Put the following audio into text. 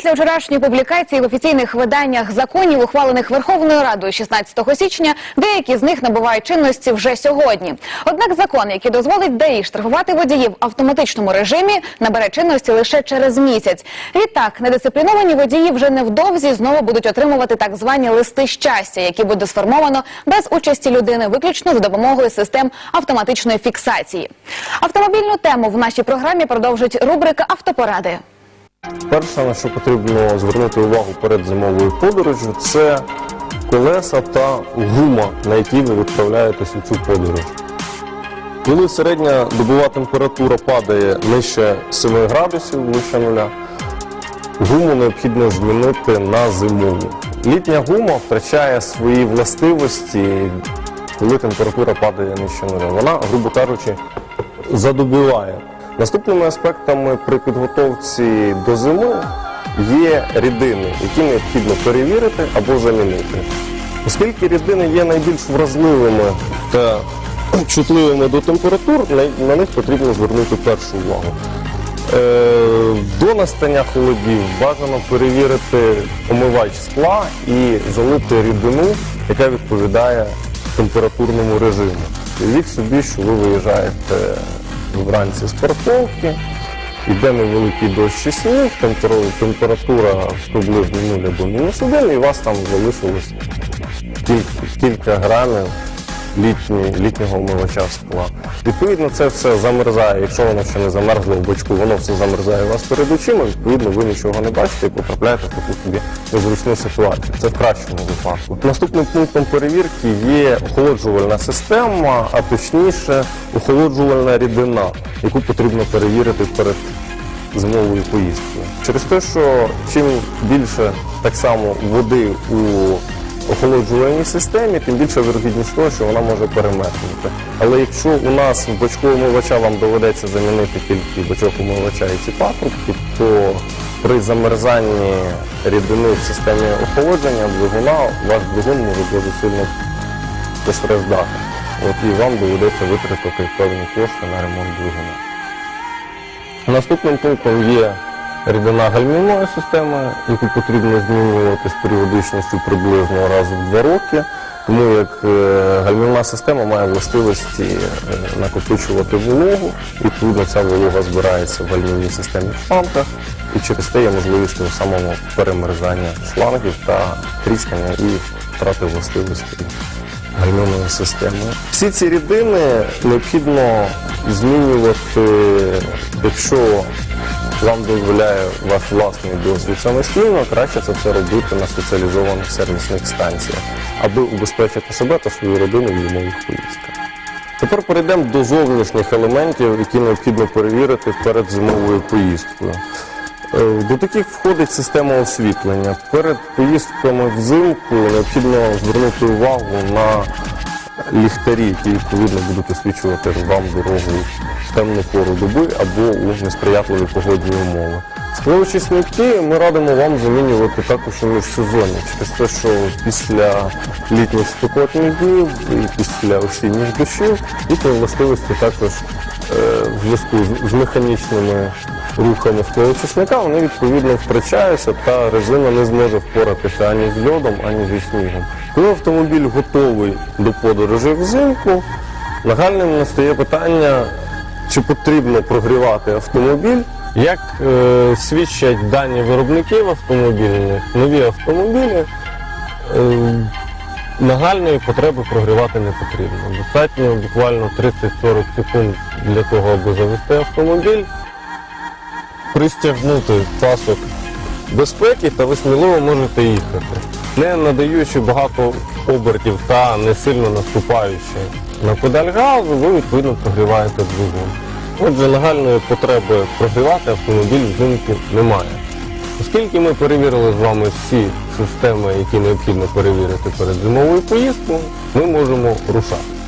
Після вчорашньої публікації в офіційних виданнях законів, ухвалених Верховною Радою 16 січня, деякі з них набувають чинності вже сьогодні. Однак закон, який дозволить ДАІ штрафувати водіїв в автоматичному режимі, набере чинності лише через місяць. Відтак, недисципліновані водії вже невдовзі знову будуть отримувати так звані листи щастя, які буде сформовано без участі людини, виключно за допомогою систем автоматичної фіксації. Автомобільну тему в нашій програмі продовжить рубрика Автопоради. Перше, на що потрібно звернути увагу перед зимовою подорожю, це колеса та гума, на якій ви відправляєтесь у цю подорож. Коли середня добова температура падає нижче 7 градусів, вище нуля, гуму необхідно змінити на зимову. Літня гума втрачає свої властивості, коли температура падає нижче нуля. Вона, грубо кажучи, задубіває. Наступними аспектами при підготовці до зими є рідини, які необхідно перевірити або замінити. Оскільки рідини є найбільш вразливими та чутливими до температур, на- них потрібно звернути першу увагу. Е, До настання холодів бажано перевірити омивач скла і залити рідину, яка відповідає температурному режиму. Уявіть собі, що ви виїжджаєте вранці з парковки, йде невеликий дощ і сніг, температура приблизно 0 або мінус 1, і у вас там залишилось кілька, кілька грамів літні, літнього омивача скла. Відповідно, це все замерзає. Якщо воно ще не замерзло в бочку, воно все замерзає у вас перед очима, відповідно, ви нічого не бачите і потрапляєте в таку собі незручну ситуацію. Це в кращому випадку. Наступним пунктом перевірки є охолоджувальна система, а точніше охолоджувальна рідина, яку потрібно перевірити перед зимовою поїздкою. Через те, що чим більше так само води у охолоджувальній системі, тим більше вірогідність того, що вона може перемерзнути. Але якщо у нас в бачку омивача вам доведеться замінити тільки бачок омивача і ці патрубки, то при замерзанні рідини в системі охолодження двигуна ваш двигун може дуже сильно постраждати. От і вам доведеться витратити певні кошти на ремонт двигуна. Наступним пунктом є рідина гальмівної системи, яку потрібно змінювати з періодичністю приблизно раз в два роки, тому як е, гальмівна система має властивості е, накопичувати вологу, відповідно ця волога збирається в гальмівній системі в і через те є можливість того самого перемерзання шлангів та тріскання і втрати властивості гальмівної системи. Всі ці рідини необхідно змінювати, якщо вам дозволяє ваш власний досвід самостійно, краще це все робити на спеціалізованих сервісних станціях, аби убезпечити себе та свою родину в зимових поїздках. Тепер перейдемо до зовнішніх елементів, які необхідно перевірити перед зимовою поїздкою. Е, До таких входить система освітлення. Перед поїздками взимку необхідно звернути увагу на ліхтарі, які відповідно будуть освічувати вам дорогу в темну пору доби або у несприятливі погодні умови. Сплавучі смітки ми радимо вам замінювати також у міжсезонні, через те, що після літніх спекотних днів і після осінніх дощів їхні властивості також е, в зв'язку з механічними рухами склоочисника, вони відповідно втрачаються та резина не зможе впоратися ані з льодом, ані зі снігом. Коли автомобіль готовий до подорожі взимку, нагальним настає питання, чи потрібно прогрівати автомобіль. Як е, свідчать дані виробників автомобільних, нові автомобілі е, нагальної потреби прогрівати не потрібно. Достатньо буквально 30-40 секунд для того, аби завести автомобіль, пристягнути пасок безпеки та ви сміливо можете їхати, не надаючи багато обертів та не сильно наступаючи на педаль газу, ви відповідно прогріваєте двигун. Отже, нагальної потреби прогрівати автомобіль взимку немає. Оскільки ми перевірили з вами всі системи, які необхідно перевірити перед зимовою поїздкою, ми можемо рушати.